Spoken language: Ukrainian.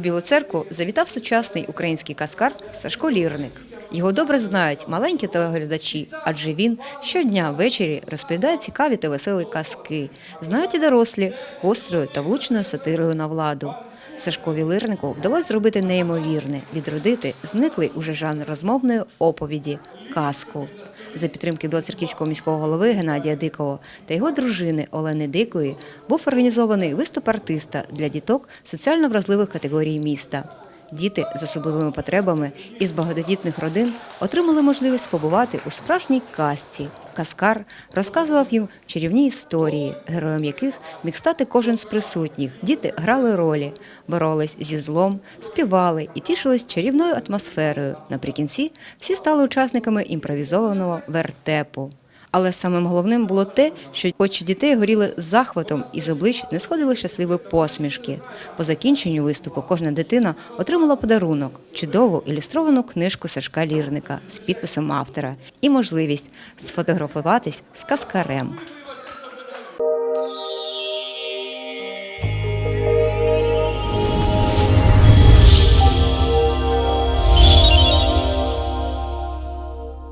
Білу церкву завітав сучасний український каскар Сашко Лірник. Його добре знають маленькі телеглядачі, адже він щодня ввечері розповідає цікаві та веселі казки. Знають і дорослі гострою та влучною сатирою на владу. Сашкові Лирнику вдалося зробити неймовірне відродити зниклий уже жанр розмовної оповіді казку. За підтримки Білоцерківського міського голови Геннадія Дикого та його дружини Олени Дикої був організований виступ артиста для діток соціально вразливих категорій міста. Діти з особливими потребами із багатодітних родин отримали можливість побувати у справжній казці. Каскар розказував їм чарівні історії, героєм яких міг стати кожен з присутніх. Діти грали ролі, боролись зі злом, співали і тішились чарівною атмосферою. Наприкінці всі стали учасниками імпровізованого вертепу. Але самим головним було те, що очі дітей горіли захватом і з облич не сходили щасливі посмішки. По закінченню виступу кожна дитина отримала подарунок чудову ілюстровану книжку Сашка Лірника з підписом автора і можливість сфотографуватись з каскарем.